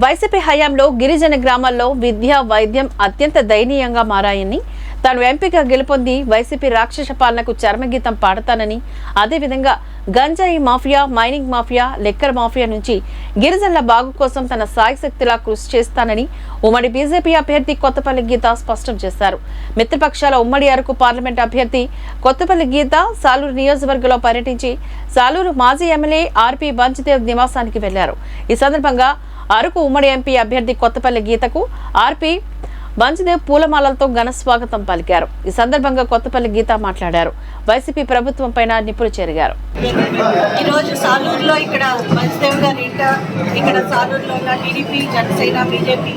YCP హయాంలో గిరిజన గ్రామాల్లో విద్య వైద్యం అత్యంత దయనీయంగా మారాయని తాను ఎంపీగా గెలుపొంది వైసీపీ రాక్షస పాలనకు చర్మగీతం పాడతానని. అదేవిధంగా గంజాయి mafia mining mafia liquor mafia నుంచి గిరిజనుల బాగు కోసం తన సాయశక్తిలా కృషి చేస్తానని ఉమ్మడి బీజేపీ అభ్యర్థి కొత్తపల్లి గీత స్పష్టం చేశారు. మిత్రపక్షాల ఉమ్మడి అరకు పార్లమెంట్ అభ్యర్థి కొత్తపల్లి గీత సాలూరు నియోజకవర్గంలో పర్యటించి సాలూరు మాజీ ఎమ్మెల్యే ఆర్పి బంచ్దేవ్ నివాసానికి వెళ్ళారు. ఈ సందర్భంగా అరకు ఉమ్మడి ఎంపీ అభ్యర్థి కొత్తపల్లి గీతకు ఆర్పి బంజ్దేవ్ పూలమాలలతో ఘన స్వాగతం పలికారు. ఈ సందర్భంగా కొత్తపల్లి గీత మాట్లాడారు. వైసీపీ ప్రభుత్వం పైన నిపుణులు చెరిగారు. ఈరోజు సాలూరులో ఇక్కడ మంచిదేవ్ గారి ఇక్కడ సాలూరులో ఉన్న టీడీపీ జనసేన బీజేపీ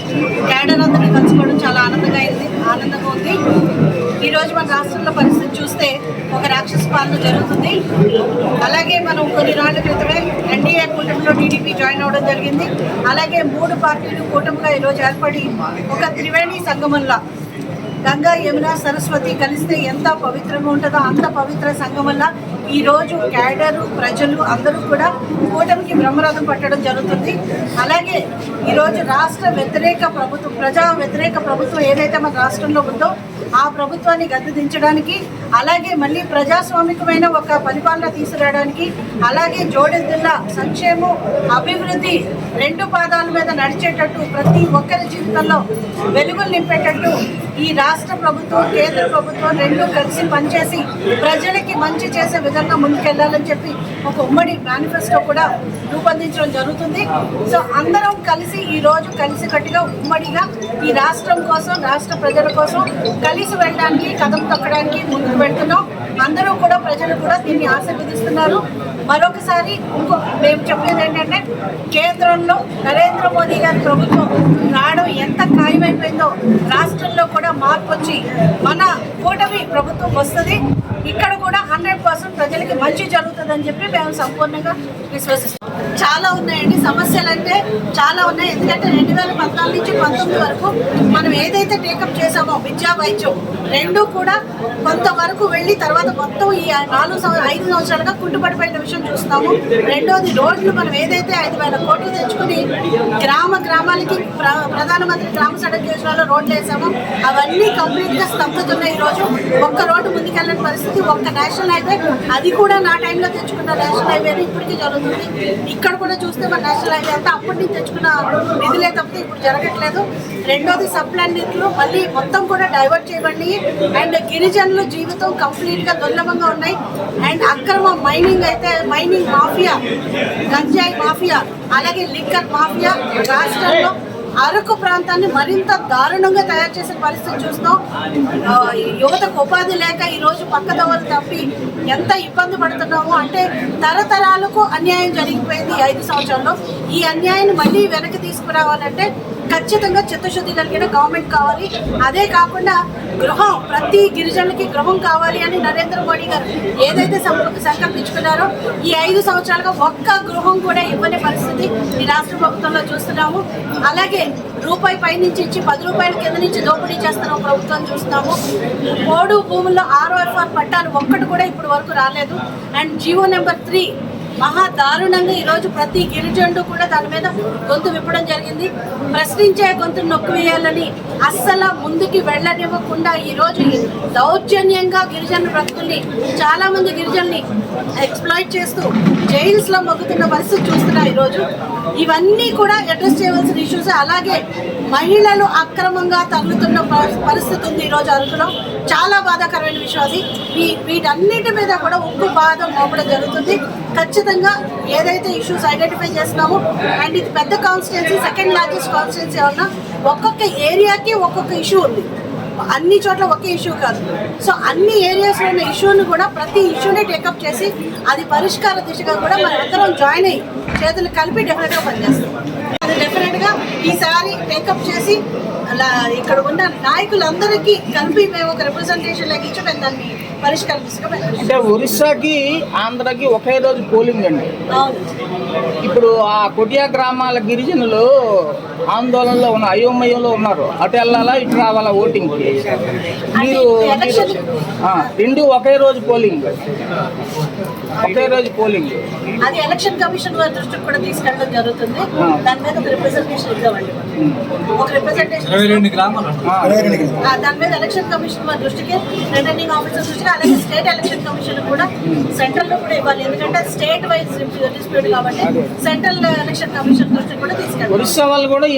క్యాడర్ అందరూ కలుసుకోవడం చాలా ఆనందంగా అయింది ఆనందంగా ఉంది. ఈరోజు మన రాష్ట్రంలో పరిస్థితి చూస్తే ఒక రాక్షస పాలన జరుగుతుంది. అలాగే మనం కొన్ని రాళ్ళ క్రితమే ఎన్డీఏ కూటమిలో టీడీపీ జాయిన్ అవ్వడం జరిగింది. అలాగే మూడు పార్టీలు కూటమిగా ఈరోజు ఏర్పడి ఒక త్రివేణి సంగమంలా. గంగా యమున సరస్వతి కలిస్తే ఎంత పవిత్రంగా ఉంటుందో అంత పవిత్ర సంఘం వల్ల ఈరోజు క్యాడరు ప్రజలు అందరూ కూడా కూటమికి బ్రహ్మరథం పట్టడం జరుగుతుంది. అలాగే ఈరోజు రాష్ట్ర వ్యతిరేక ప్రభుత్వం ప్రజా వ్యతిరేక ప్రభుత్వం ఏదైతే మన రాష్ట్రంలో ఉందో ఆ ప్రభుత్వాన్ని గద్దెదించడానికి అలాగే మళ్ళీ ప్రజాస్వామికమైన ఒక పరిపాలన తీసుకురావడానికి అలాగే జోడెద్దుల సంక్షేమం అభివృద్ధి రెండు పాదాల మీద నడిచేటట్టు ప్రతి ఒక్కరి జీవితంలో వెలుగులు నింపేటట్టు ఈ రాష్ట్ర ప్రభుత్వం కేంద్ర ప్రభుత్వం రెండు కలిసి పనిచేసి ప్రజలకి మంచి చేసే విధంగా ముందుకెళ్ళాలని చెప్పి ఒక ఉమ్మడి మేనిఫెస్టో కూడా రూపొందించడం జరుగుతుంది. సో అందరం కలిసి ఈ రోజు కలిసి కట్టుగా ఉమ్మడిగా ఈ రాష్ట్రం కోసం రాష్ట్ర ప్రజల కోసం కలిసి వెళ్ళడానికి కథం తొక్కడానికి ముందుకు పెడుతున్నాం అందరూ కూడా ప్రజలు కూడా దీన్ని ఆశీర్వదిస్తున్నారు. మరొకసారి ఇంకో మేము చెప్పేది ఏంటంటే కేంద్రంలో నరేంద్ర మోదీ గారి ప్రభుత్వం రావడం ఎంత ఖాయమైపోయిందో రాష్ట్రంలో కూడా మార్పు వచ్చి మన కూటమి ప్రభుత్వం వస్తుంది. ఇక్కడ కూడా హండ్రెడ్ పర్సెంట్ ప్రజలకి మంచి జరుగుతుందని చెప్పి మేము సంపూర్ణంగా విశ్వసిస్తాం. చాలా ఉన్నాయండి. సమస్యలు అంటే చాలా ఉన్నాయి. ఎందుకంటే రెండు వేల పద్నాలుగు నుంచి పంతొమ్మిది వరకు మనం ఏదైతే టేకప్ చేసామో విద్యా వైద్యం రెండు కూడా కొంతవరకు వెళ్ళి తర్వాత మొత్తం ఈ నాలుగు సంవ- ఐదు సంవత్సరాలుగా కుంటుపడిపోయిన విషయం చూస్తాము. రెండోది రోడ్లు మనం ఏదైతే ఐదు వేల కోట్లు తెచ్చుకుని గ్రామ గ్రామాలకి ప్ర- ప్రధానమంత్రి గ్రామ సడక్ యోజనలో రోడ్లు వేసాము అవన్నీ కంప్లీట్గా స్తబ్దుతున్నాయి ఒక్క రోడ్డు ముందుకెళ్ళని పరిస్థితి ఒక్క నేషనల్ హైవే అది కూడా నా టైంలో తెచ్చుకున్న నేషనల్ హైవే ఇప్పటికీ జరుగుతుంది. ఇక్కడ కూడా చూస్తే మన నేషనల్ హైవే అంతా అప్పటి నుంచి తెచ్చుకున్న నిధులే తప్పితే ఇప్పుడు జరగట్లేదు. రెండోది సప్లైన్ నిధులు మళ్ళీ మొత్తం కూడా డైవర్ట్ చేయబడి అండ్ గిరిజనుల జీవితం కంప్లీట్గా దుర్లభంగా ఉన్నాయి. అండ్ అక్రమ మైనింగ్ అయితే మైనింగ్ మాఫియా గంజాయి మాఫియా అలాగే లిక్కర్ మాఫియా రాష్ట్రంలో అరకు ప్రాంతాన్ని మరింత దారుణంగా తయారు చేసే పరిస్థితి చూస్తాం యువతకు ఉపాధి లేక ఈరోజు రోజు తప్పి ఎంత ఇబ్బంది పడుతున్నామో అంటే తరతరాలకు అన్యాయం జరిగిపోయింది ఐదు సంవత్సరంలో ఈ అన్యాయాన్ని మళ్ళీ వెనక్కి తీసుకురావాలంటే ఖచ్చితంగా చిత్తశుద్ధి కలిగిన గవర్నమెంట్ కావాలి. అదే కాకుండా గృహం ప్రతి గిరిజనులకి గృహం కావాలి అని నరేంద్ర మోడీ గారు ఏదైతే సంకల్పించుకున్నారో ఈ ఐదు సంవత్సరాలుగా ఒక్క గృహం కూడా ఇవ్వని పరిస్థితి ఈ రాష్ట్ర ప్రభుత్వంలో చూస్తున్నాము. అలాగే రూపాయి పై నుంచి ఇచ్చి పది రూపాయల కింద నుంచి దోపిడీ చేస్తున్న ప్రభుత్వం చూస్తున్నాము. పోడు భూముల్లో ఆర్ఓఎఫ్ఆర్ పట్టాలు ఒక్కటి కూడా ఇప్పుడు వరకు రాలేదు. అండ్ జియో నెంబర్ త్రీ మహా దారుణంగా ఈరోజు ప్రతి గిరిజనుడు కూడా దాని మీద గొంతు విప్పడం జరిగింది. ప్రశ్నించే గొంతు నొక్కు వేయాలని అస్సలు ముందుకి వెళ్ళనివ్వకుండా ఈరోజు దౌర్జన్యంగా గిరిజన బ్రతుకుల్ని చాలా మంది గిరిజనుల్ని ఎక్స్ప్లాయిట్ చేస్తూ జైల్స్లో మొక్కుతున్న పరిస్థితి చూస్తున్నాం ఈరోజు ఇవన్నీ కూడా అడ్రస్ చేయవలసిన ఇష్యూస్ అలాగే మహిళలు అక్రమంగా తగులుతున్న పరిస్థితి ఉంది ఈరోజు అరకులో చాలా బాధాకరమైన విషయం అది. వీ వీటన్నిటి మీద కూడా ఉప్పు బాధ మోపడం జరుగుతుంది. ఖచ్చితంగా ఏదైతే ఇష్యూస్ ఐడెంటిఫై చేస్తున్నామో అండ్ ఇది పెద్ద కాన్స్టిట్యున్సీ సెకండ్ లార్జెస్ట్ కాన్స్టిట్యున్సీ ఉన్నా ఒక్కొక్క ఏరియాకి ఒక్కొక్క ఇష్యూ ఉంది. అన్ని చోట్ల ఒకే ఇష్యూ కాదు. సో అన్ని ఏరియాస్లో ఉన్న ఇష్యూని కూడా ప్రతి ఇష్యూని టేకప్ చేసి అది పరిష్కార దిశగా కూడా మనందరం అందరం జాయిన్ అయ్యి చేతులు కలిపి డెఫినెట్గా పనిచేస్తాం. అది డెఫినెట్గా ఈసారి టేకప్ చేసి అలా ఇక్కడ ఉన్న నాయకులందరికీ కలిపి మేము ఒక రిప్రజెంటేషన్ లాగా ఇచ్చి మేము దాన్ని అంటే ఒరిస్సాకి ఆంధ్రాకి ఒకే రోజు పోలింగ్ అండి. ఇప్పుడు ఆ కొటియా గ్రామాల గిరిజనులు ఆందోళనలో ఉన్న అయోమయంలో ఉన్నారు. అటు వెళ్ళాలా ఇటు రావాలా ఓటింగ్ మీరు రెండు ఒకే రోజు పోలింగ్ ఒకే రోజు పోలింగ్. అది ఎలక్షన్ కమిషన్ వారి దృష్టికి కూడా తీసుకెళ్ళడం జరుగుతుంది. దాని మీద ఒక రిప్రజెంటేషన్ ఇద్దామండి ఒక రిప్రజెంటేషన్ ఆ, దాని మీద ఎలక్షన్ కమిషన్ వారి దృష్టికి రిటర్నింగ్ ఆఫీసర్ దృష్టికి అలాగే స్టేట్ ఎలక్షన్ కమిషన్ కూడా సెంట్రల్లో కూడా ఇవ్వాలి. ఎందుకంటే స్టేట్ వైజ్ డిస్ప్యూట్ కాబట్టి సెంట్రల్ ఎలక్షన్ కమిషన్ దృష్టికి కూడా తీసుకెళ్ళాలి. ఒరిస్సా వాళ్ళు కూడా ఈ